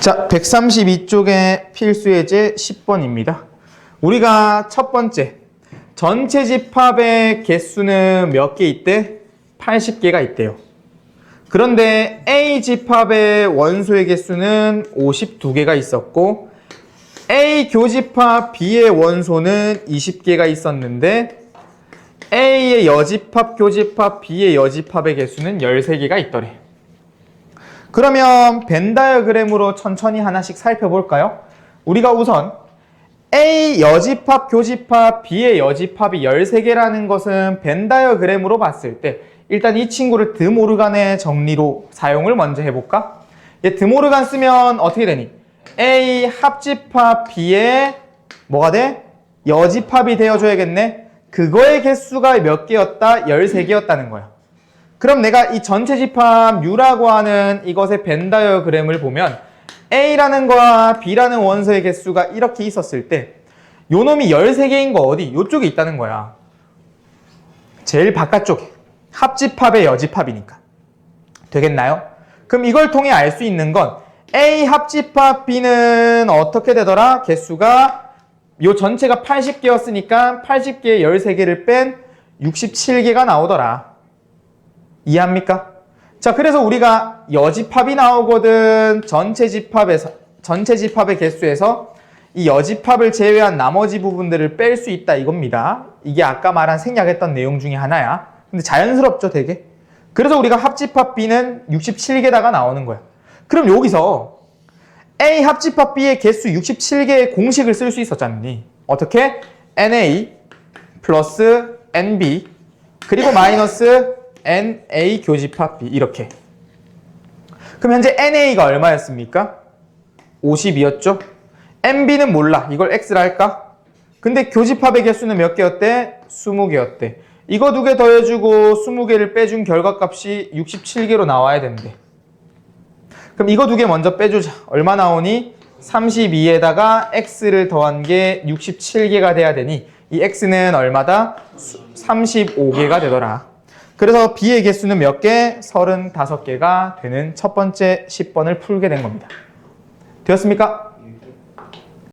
자, 132쪽의 필수 예제 10번입니다. 우리가 첫 번째, 전체 집합의 개수는 몇 개 있대? 80개가 있대요. 그런데 A 집합의 원소의 개수는 52개가 있었고, A 교집합 B의 원소는 20개가 있었는데, A의 여집합, 교집합, B의 여집합의 개수는 13개가 있더래. 그러면 벤 다이어그램으로 천천히 하나씩 살펴볼까요? 우리가 우선 A 여집합, 교집합, B의 여집합이 13개라는 것은 벤 다이어그램으로 봤을 때 일단 이 친구를 드모르간의 정리로 사용을 먼저 해볼까? 얘 드모르간 쓰면 어떻게 되니? A 합집합 B의 뭐가 돼? 여집합이 되어줘야겠네? 그거의 개수가 몇 개였다? 13개였다는 거야. 그럼 내가 이 전체 집합 U라고 하는 이것의 벤 다이어그램을 보면 A라는 거와 B라는 원소의 개수가 이렇게 있었을 때 요 놈이 13개인 거 어디? 요쪽에 있다는 거야. 제일 바깥쪽에. 합집합의 여집합이니까. 되겠나요? 그럼 이걸 통해 알 수 있는 건 A 합집합 B는 어떻게 되더라? 개수가 요 전체가 80개였으니까 80개의 13개를 뺀 67개가 나오더라. 이해합니까? 자, 그래서 우리가 여집합이 나오거든 전체 집합에서 전체 집합의 개수에서 이 여집합을 제외한 나머지 부분들을 뺄 수 있다 이겁니다. 이게 아까 말한 생략했던 내용 중에 하나야. 근데 자연스럽죠, 되게. 그래서 우리가 합집합 B는 67개다가 나오는 거야. 그럼 여기서 A 합집합 B의 개수 67개의 공식을 쓸 수 있었잖니. 어떻게? NA 플러스 NB 그리고 마이너스 NA 교집합 B 이렇게. 그럼 현재 NA가 얼마였습니까? 52였죠? NB는 몰라. 이걸 X라 할까? 근데 교집합의 개수는 몇 개였대? 20개였대. 이거 두 개 더해주고 20개를 빼준 결과값이 67개로 나와야 된대. 그럼 이거 두 개 먼저 빼주자. 얼마 나오니? 32에다가 X를 더한 게 67개가 돼야 되니 이 X는 얼마다? 35개가 되더라. 그래서 B의 개수는 몇 개? 35개가 되는 첫 번째 10번을 풀게 된 겁니다. 되었습니까?